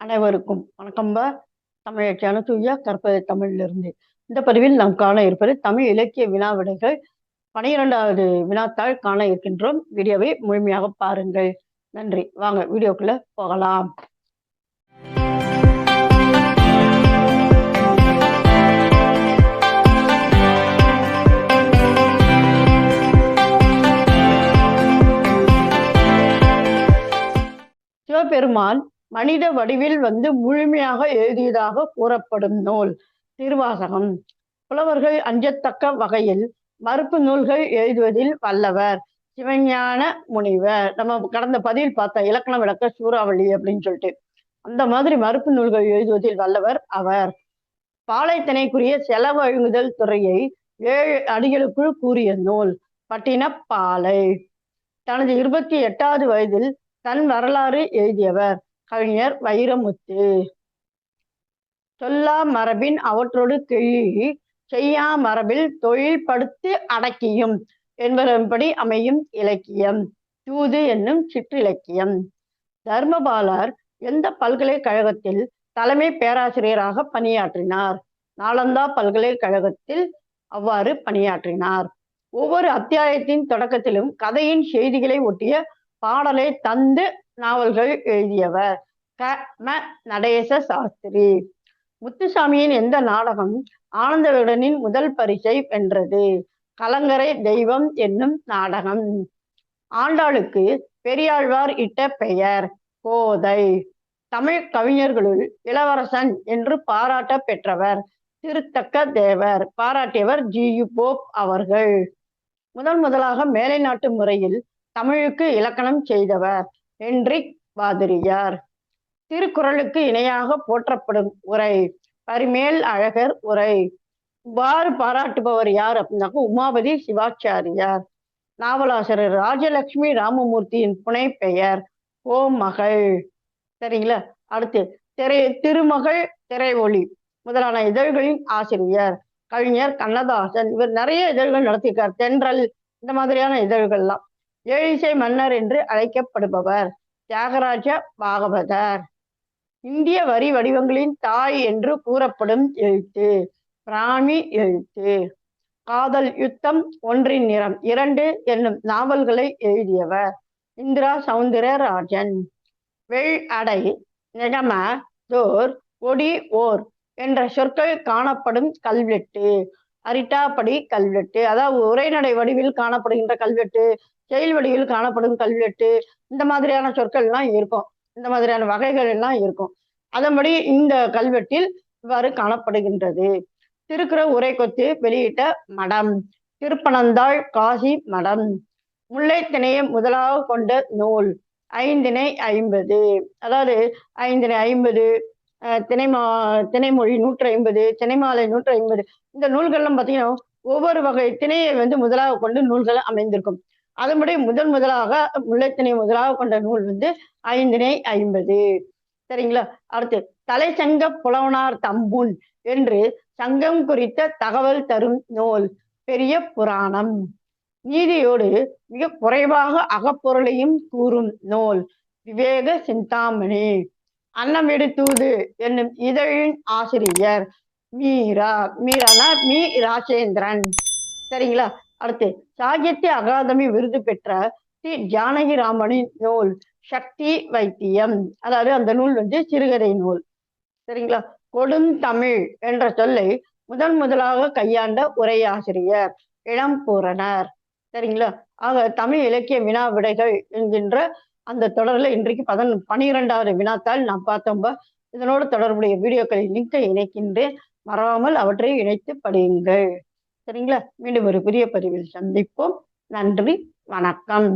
அனைவருக்கும் வணக்கம்பா தமிழச்சியான தூயா கற்பது தமிழிலிருந்து. இந்த பதிவில் நாம் காண இருப்பது தமிழ் இலக்கிய வினா விடைகள். பனிரெண்டாவது வினாத்தாள் காண இருக்கின்றோம். வீடியோவை முழுமையாக பாருங்கள். நன்றி. வாங்க வீடியோக்குள்ள போகலாம். சிவபெருமான் மனித வடிவில் வந்து முழுமையாக எழுதியதாக கூறப்படும் நூல் திருவாசகம். புலவர்கள் அஞ்சத்தக்க வகையில் மறுப்பு நூல்கள் எழுதுவதில் வல்லவர் சிவஞான முனிவர். நம்ம கடந்த பதிவில் பார்த்த இலக்கண விளக்க சூறாவளி அப்படின்னு சொல்லிட்டு. அந்த மாதிரி மறுப்பு நூல்கள் எழுதுவதில் வல்லவர் அவர். பாலைத்தனைக்குரிய செலவு அழுங்குதல் துறையை ஏழு அடிகளுக்குள் கூறிய நூல் பட்டினப்பாலை. தனது இருபத்தி எட்டாவது வயதில் தன் வரலாறு எழுதியவர். கவிஞர் வைரமுத்து. சொல்லா மரபின் அவற்றோடு கிழி செய்யா மரபில் தொழில் படுத்து அடக்கியும் என்பதன்படி அமையும் இலக்கியம். தூது என்னும் சிற்றிலக்கியம். தர்மபாலர் எந்த பல்கலைக்கழகத்தில் தலைமை பேராசிரியராக பணியாற்றினார்? நாலந்தா பல்கலைக்கழகத்தில் அவ்வாறு பணியாற்றினார். ஒவ்வொரு அத்தியாயத்தின் தொடக்கத்திலும் கதையின் செய்திகளை ஒட்டிய பாடலை தந்து நாவல்கள் எழுதியவர் க. ம. நடேச சாஸ்திரி. முத்துசாமியின் எந்த நாடகம் ஆனந்தவிகடனின் முதல் பரிசை வென்றது? கலங்கரை தெய்வம் என்னும் நாடகம். ஆண்டாளுக்கு பெரியாழ்வார் இட்ட பெயர் கோதை. தமிழ் கவிஞர்களுள் இளவரசன் என்று பாராட்ட பெற்றவர் திருத்தக்க தேவர். பாராட்டியவர் ஜி. யு. போப் அவர்கள். முதன் முதலாக மேலை நாட்டு முறையில் தமிழுக்கு இலக்கணம் செய்தவர். ஹென்ரிக் பாதிரியார் திருக்குறளுக்கு இணையாக போற்றப்படும் உரை பரிமேல் அழகர் உரை. இவ்வாறு பாராட்டுபவர் யார் அப்படின்னாக்க உமாபதி சிவாச்சாரியார். நாவலாசிரியர் ராஜலட்சுமி ராமமூர்த்தியின் புனை பெயர் ஓ மகள். சரிங்களா? அடுத்து திரை திருமகள் திரை ஒளி முதலான இதழ்களின் ஆசிரியர் கவிஞர் கண்ணதாசன். இவர் நிறைய இதழ்கள் நடத்தியிருக்கார். தென்றல் இந்த மாதிரியான இதழ்கள்லாம். ஏழிசை மன்னர் என்று அழைக்கப்படுபவர். தியாகராஜ பாகவதர். இந்திய வரி வடிவங்களின் தாய் என்று கூறப்படும் எழுத்து. பிராமி எழுத்து. காதல் யுத்தம் ஒன்றின் நிறம். இரண்டு என்னும் நாவல்களை எழுதியவர். இந்திரா சவுந்தரராஜன். வெள் அடை நிகம தோர் ஒடி ஓர் என்ற சொற்கள் காணப்படும் கல்வெட்டு. அரிட்டாப்படி கல்வெட்டு. அதாவது உரைநடை வடிவில் காணப்படுகின்ற கல்வெட்டு செயல் வடிவில் காணப்படும் கல்வெட்டு இந்த மாதிரியான சொற்கள் எல்லாம் இருக்கும். இந்த மாதிரியான வகைகள் எல்லாம் இருக்கும். அதன்படி இந்த கல்வெட்டில் இவ்வாறு காணப்படுகின்றது. திருக்குற உரை கொத்து வெளியிட்ட மடம். திருப்பனந்தாள் காசி மடம். முல்லைத்திணையை முதலாக கொண்ட நூல். ஐந்தினை ஐம்பது. அதாவது ஐந்தினை ஐம்பது தினைமா தினைமொழி நூற்றி ஐம்பது திணைமாலை நூற்றி ஐம்பது இந்த நூல்கள்லாம் பார்த்தீங்கன்னா ஒவ்வொரு வகை திணையை வந்து முதலாக கொண்டு நூல்கள் அமைந்திருக்கும். அதன்படி முதன் முதலாக முல்லைத்திணை முதலாக கொண்ட நூல் வந்து ஐந்திணை ஐம்பது. சரிங்களா? அடுத்து தலை சங்க புலவனார் தம்புன் என்று சங்கம் குறித்த தகவல் தரும் நூல் பெரிய புராணம். நீதியோடு மிக குறைவாக அகப்பொருளையும் கூறும் நூல் விவேக சிந்தாமணி. அன்னமிடு தூது என்னும் இதழின் ஆசிரியர் மீரா மீரானா மீ ராஜேந்திரன். சரிங்களா? அடுத்து சாகித்ய அகாதமி விருது பெற்ற தி ஜானகிராமனின் நூல் சக்தி வைத்தியம். அதாவது அந்த நூல் வந்து சிறுகதை நூல். சரிங்களா? கொடுந்தமிழ் என்ற சொல்லை முதன் முதலாக கையாண்ட உரையாசிரியர் இளம்பூரணர் சரிங்களா? ஆக தமிழ் இலக்கிய வினா விடைகள் என்கின்ற அந்த தொடரில் இன்றைக்கு பதன் பனிரெண்டாவது வினாத்தால் நாம் பார்த்தோம்ப இதனோடு தொடர்புடைய வீடியோக்களின் லிங்கை இணைக்கின்றேன். மறவாமல் அவற்றை இணைத்து படியுங்கள். சரிங்களா? மீண்டும் ஒரு புதிய பதிவில் சந்திப்போம். நன்றி. வணக்கம்.